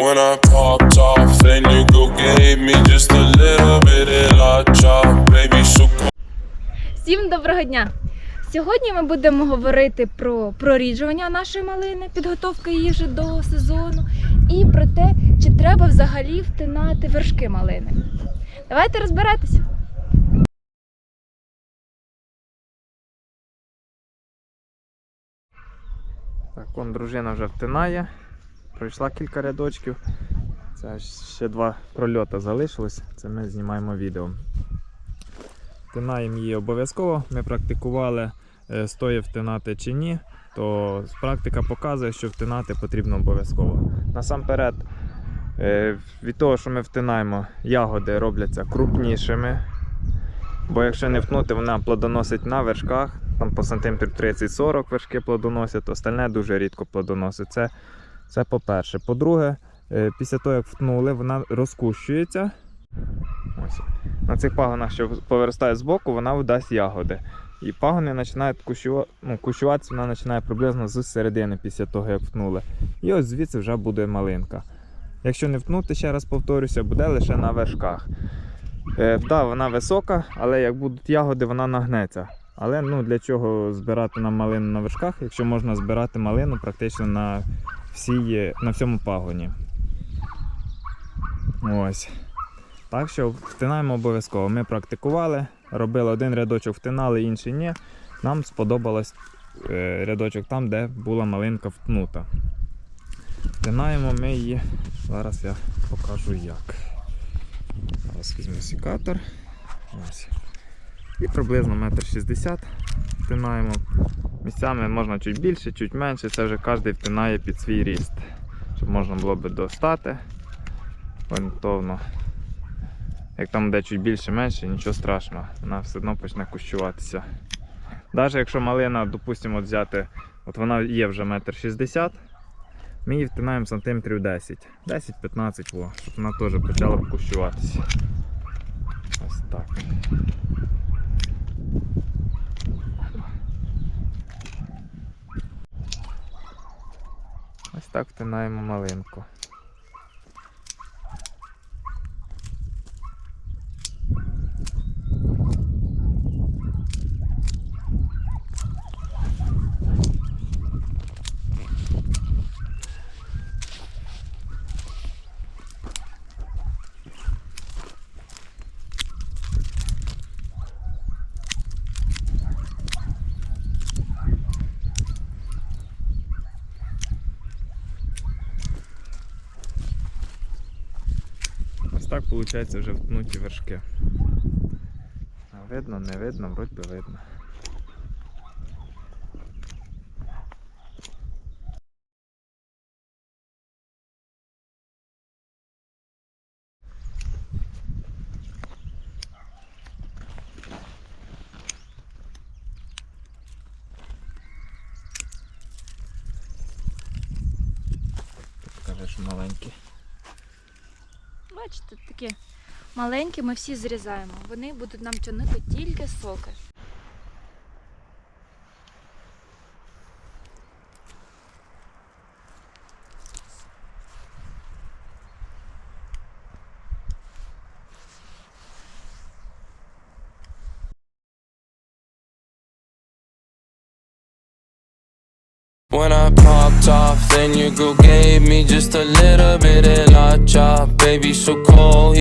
When I popped off, then you go gave me just a little bit of la chop, baby, so. Всім доброго дня! Сьогодні ми будемо говорити про проріджування нашої малини, підготовка її вже до сезону, і про те, чи треба взагалі втинати вершки малини. Давайте розбиратися. Так, он дружина вже втинає. Пройшла кілька рядочків. Це ще два прольоти залишилось. Це ми знімаємо відео. Втинаємо її обов'язково. Ми практикували, е, стоїть втинати чи ні. То практика показує, що втинати потрібно обов'язково. Насамперед, е, від того, що ми втинаємо, ягоди робляться крупнішими. Бо якщо не втнути, вона плодоносить на вершках, там по сантиметрів 30-40 вершки плодоносять, остальне дуже рідко плодоносить. Це, це по-перше. По-друге, е, після того, як втнули, вона розкущується. Ось. На цих пагонах, що повиростає збоку, вона видасть ягоди. І пагони починають кущува... ну, кущуватися, вона починає приблизно з середини після того, як втнули. І ось звідси вже буде малинка. Якщо не втнути, ще раз повторюся, буде лише на вершках. Е, да, вона висока, але як будуть ягоди, вона нагнеться. Але ну, для чого збирати нам малину на вершках, якщо можна збирати малину практично на, всій, на всьому пагоні. Ось. Так що втинаємо обов'язково. Ми практикували, робили один рядочок, втинали, інший ні. Нам сподобалось е, рядочок там, де була малинка втнута. Втинаємо ми її. Зараз я покажу як. Зараз візьму секатор. Ось. І приблизно метр шістдесят втинаємо. Місцями можна чуть більше, чуть менше. Це вже кожен втинає під свій ріст. Щоб можна було би достати орієнтовно. Як там буде чуть більше менше, нічого страшного, вона все одно почне кущуватися. Навіть якщо малина, допустимо, от взяти, от вона є вже метр шістдесят, ми її втинаємо сантиметрів 10. 10-15, во, щоб вона теж почала кущуватися. Ось так. Так втинаємо малинку. Так виходить вже втнуті вершки. Видно, не видно, вроді би видно. Маленький. Бачите, такі маленькі ми всі зрізаємо. Вони будуть нам тягнути тільки соки. When I popped off, then you go gave me just a little bit of la chop, baby, so cold.